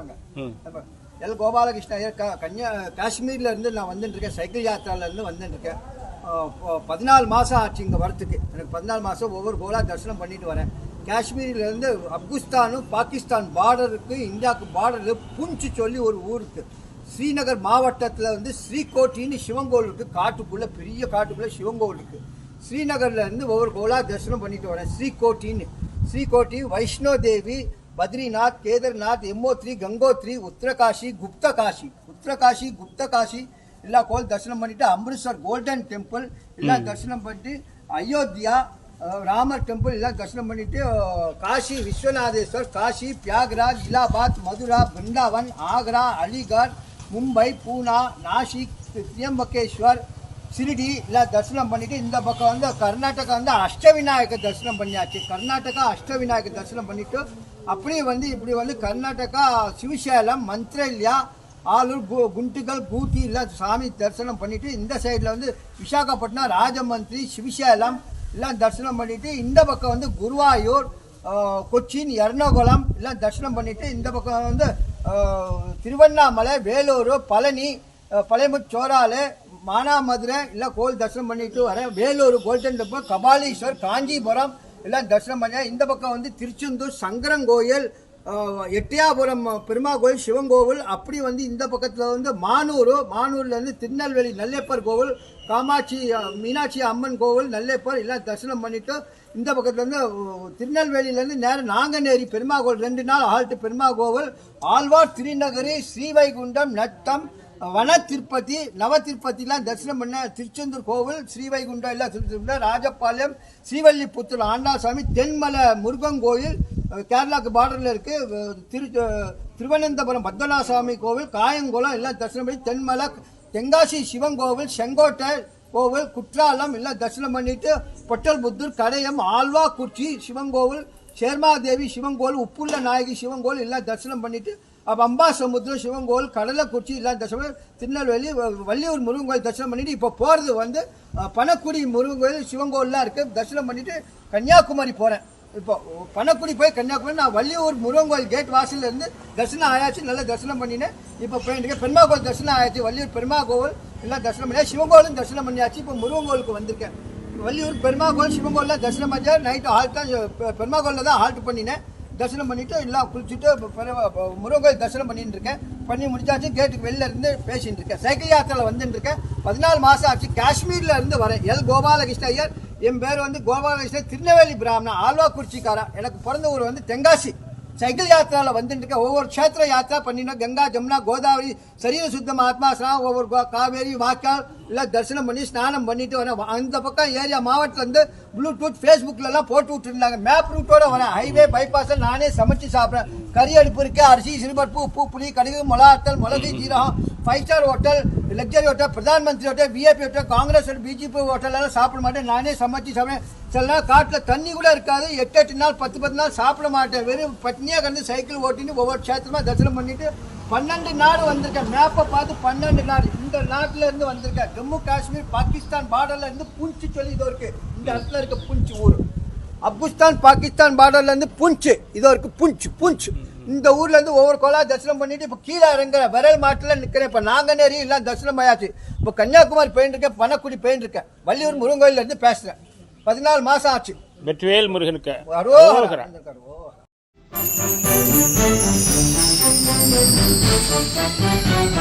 இருக்காங்க எல் கோபாலகிருஷ்ண ஐயர் க- கன்னியா காஷ்மீர்ல இருந்து நான் வந்துட்டு இருக்கேன் சைக்கிள் யாத்திரால இருந்து வந்துட்டு இருக்கேன் பதினாலு மாசம் ஆச்சு இங்க வரத்துக்கு எனக்கு பதினாலு மாசம் ஒவ்வொரு கோலா தரிசனம் பண்ணிட்டு வரேன். காஷ்மீர்ல இருந்து ஆப்கானிஸ்தானும் பாகிஸ்தான் பார்டருக்கு இந்தியாவுக்கு பார்டர் புஞ்சு சொல்லி ஒரு ஊருக்கு. ஸ்ரீநகர் மாவட்டத்தில் வந்து ஸ்ரீகோட்டின்னு சிவங்கோல் இருக்கு காட்டுக்குள்ள பெரிய காட்டுக்குள்ள சிவங்கோல் இருக்கு ஸ்ரீநகர்ல இருந்து ஒவ்வொரு கோலா தரிசனம் பண்ணிட்டு வரேன் ஸ்ரீகோட்டின்னு. ஸ்ரீகோட்டி வைஷ்ணோ தேவி பத்ரிநாத் கேதார்நாத் எம்மோத்ரி கங்கோத்ரி உத்தரகாஷி குப்தகாஷி உத்தரகாஷி குப்தகாஷி எல்லா கோயில் தரிசனம் பண்ணிட்டு அம்ரித்சர் கோல்டன் டெம்பிள் எல்லாம் தரிசனம் பண்ணிட்டு அயோத்தியா ராமர் டெம்பிள் எல்லாம் தரிசனம் பண்ணிட்டு காஷி விஸ்வநாதேஸ்வர் காஷி பியாக்ராஜ் இலாபாத் மதுரா பிருந்தாவன் ஆக்ரா அலிகார் மும்பை பூனா நாசிக் திரியம்பகேஸ்வர் சிரிடி இல்லை தரிசனம் பண்ணிட்டு இந்த பக்கம் வந்து கர்நாடகா வந்து அஷ்டவிநாயக தரிசனம் பண்ணியாச்சு. கர்நாடகா அஷ்டவிநாயக தரிசனம் பண்ணிட்டு அப்படியே வந்து இப்படி வந்து கர்நாடகா சிவசேலம் மந்த்ரல்யா ஆலூர் கு குண்டுகள் பூத்தி எல்லாம் சாமி தரிசனம் பண்ணிட்டு இந்த சைடில் வந்து விசாகப்பட்டினம் ராஜமந்திரி சிவசேலம் எல்லாம் தரிசனம் பண்ணிட்டு இந்த பக்கம் வந்து குருவாயூர் கொச்சின் எர்ணாகுளம் எல்லாம் தரிசனம் பண்ணிட்டு இந்த பக்கம் வந்து திருவண்ணாமலை வேலூர் பழனி பழையமுச்சோராலு மானாமதுரை இல்லை கோயில் தரிசனம் பண்ணிட்டு வரேன் வேலூர் கோல்டன் டெம்பிள் கபாலீஸ்வர் காஞ்சிபுரம் எல்லாம் தரிசனம் பண்ணேன் இந்த பக்கம் வந்து திருச்செந்தூர் சங்கரங்கோயில் எட்டியாபுரம் பெருமா கோயில் சிவன் கோவில் அப்படி வந்து இந்த பக்கத்தில் வந்து மானூர் மானூர்லேருந்து திருநெல்வேலி நல்லேப்பர் கோவில் காமாட்சி மீனாட்சி அம்மன் கோவில் நல்லேப்பர் எல்லாம் தரிசனம் பண்ணிட்டு இந்த பக்கத்தில் இருந்து திருநெல்வேலியிலேருந்து நேரம் நாங்கநேரி பெருமா கோவில் ரெண்டு நாள் ஆல்ட்டு பெருமா கோவில் ஆழ்வார் திருநகரி ஸ்ரீவைகுண்டம் நத்தம் வன திருப்பதி நவ திருப்பதிலாம் தரிசனம் பண்ண திருச்செந்தூர் கோவில் ஸ்ரீவைகுண்டம் எல்லாம் திருச்செந்தூர் ராஜபாளையம் ஸ்ரீவல்லிபுத்தூர் ஆண்டாசாமி தென்மலை முருகன் கோயில் கேரளாக்கு பார்டரில் இருக்கு. திரு திருவனந்தபுரம் பத்மநாசாமி கோவில் காயங்குளம் எல்லாம் தரிசனம் பண்ணி தென்மலை தென்காசி சிவன் கோவில் செங்கோட்டை கோவில் குற்றாலம் எல்லாம் தரிசனம் பண்ணிட்டு பொட்டல் புத்தூர் கடையம் ஆழ்வாக்குறிச்சி சிவன் கோவில் சேர்மாதேவி சிவன் கோவில் உப்புள்ள நாயகி சிவன் கோவில் எல்லாம் தரிசனம் பண்ணிட்டு அப்போ அம்பாசமுத்திரம் சிவன் கோவில் கடலைக்குறிச்சி எல்லாம் தரிசனம் திருநெல்வேலி வள்ளியூர் முருகன் கோயில் தரிசனம் பண்ணிட்டு இப்போ போகிறது வந்து பணக்குடி பனக்குடி முருகன் கோயில் சிவன் கோவில்லாம் இருக்குது தரிசனம் பண்ணிட்டு கன்னியாகுமரி போகிறேன் இப்போ பனக்குடி போய் கன்னியாகுமரி நான் வள்ளியூர் முருகன் கோயில் கேட் வாசல்ல இருந்து தரிசனம் ஆயாச்சு. நல்லா தரிசனம் பண்ணினேன். இப்போ போயிட்டு பெருமா கோயில் தரிசனம் ஆயாச்சு. வள்ளியூர் பெருமா கோவில் எல்லாம் தரிசனம் பண்ணியா சிவன் தரிசனம் பண்ணியாச்சு. இப்போ முருகன் கோயிலுக்கு வந்திருக்கேன். வள்ளியூர் பெருமா கோவில் சிவன் கோயிலில் தரிசனம் பண்ணியா நைட்டு ஹால்ட் தான் பெருமா கோயிலில் தான் ஹால்ட் பண்ணினேன். தரிசனம் பண்ணிட்டு எல்லாம் குளிச்சுட்டு முருகன் தரிசனம் பண்ணிட்டு இருக்கேன். பண்ணி முடிச்சாச்சு கேட்டுக்கு வெளில இருந்து பேசிட்டு இருக்கேன். சைக்கிள் யாத்திரையில் வந்துட்டு இருக்கேன். பதினாலு மாசம் ஆச்சு காஷ்மீர்ல இருந்து வரேன். எல். கோபாலகிருஷ்ண ஐயர் என் பேர் வந்து கோபாலகிருஷ்ணன் திருநெல்வேலி பிராமணன் ஆழ்வாக்குறிச்சிக்காரன் எனக்கு பிறந்த ஊர் வந்து தென்காசி. சைக்கிள் யாத்திரையில் வந்துட்டு இருக்கேன். ஒவ்வொரு க்ஷேத்திர யாத்திரா பண்ணினோம். கங்கா ஜமுனா கோதாவரி சரீர சுத்தம் ஆத்மா ஒவ்வொரு காவேரி வாக்கால் எல்லாம் தரிசனம் பண்ணி ஸ்நானம் பண்ணிட்டு வரேன் அந்த பக்கம் ஏரியா மாவட்டத்தில் இருந்து ப்ளூடூத் ஃபேஸ்புக்லலாம் போட்டு விட்டுருந்தாங்க. மேப் ரூட்டோட வரேன். ஹைவே பைபாஸில் நானே சமைச்சு சாப்பிட்றேன். கறி அடுப்பு இருக்கு. அரிசி சிறுபருப்பு உப்பு புளி கடுகு மிளகாத்தல் மிளகு ஜீரகம் five star hotel luxury hotel Pradhan Mantri hotel VIP hotel Congress BJP ஹோட்டலெல்லாம் சாப்பிட மாட்டேன். நானே சமைச்சு சாப்பிடுவேன் சில நாள் காட்டில் தண்ணி கூட இருக்காது. எட்டு எட்டு நாள் பத்து பத்து நாள் சாப்பிட மாட்டேன். வெறும் பட்னியாக கண்டு சைக்கிள் ஓட்டின்னு ஒவ்வொரு க்ஷேத்திரமாக தரிசனம் பண்ணிட்டு பன்னெண்டு நாடு வந்திருக்கேன் மேப்பை பார்த்து பன்னெண்டு நாடு. இந்த நாட்டுல இருந்து வந்திருக்கேன் ஜம்மு காஷ்மீர் பாகிஸ்தான் பார்டர்ல இருந்து புஞ்ச் சொல்லி இதோ இருக்கு. இந்த இடத்துல இருக்க புஞ்ச் ஊர். ஆப்கானிஸ்தான் பாகிஸ்தான் பார்டர்ல இருந்து புஞ்ச். இதோ இருக்கு புஞ்ச் புஞ்ச். இந்த ஊர்ல இருந்து ஒவ்வொரு கோலா தரிசனம் பண்ணிட்டு இப்ப கீழே இறங்குற விரல் மாட்டுல நிக்கிறேன். இப்ப நாங்கநேரி எல்லாம் தரிசனம் ஆயாச்சு. இப்ப கன்னியாகுமரி போயிட்டு இருக்கேன் பனக்குடி போயிட்டு இருக்கேன். வள்ளியூர் இருந்து பேசுறேன். பதினாலு மாசம் ஆச்சு. வெற்றிவேல் முருகனுக்கு. Thank you.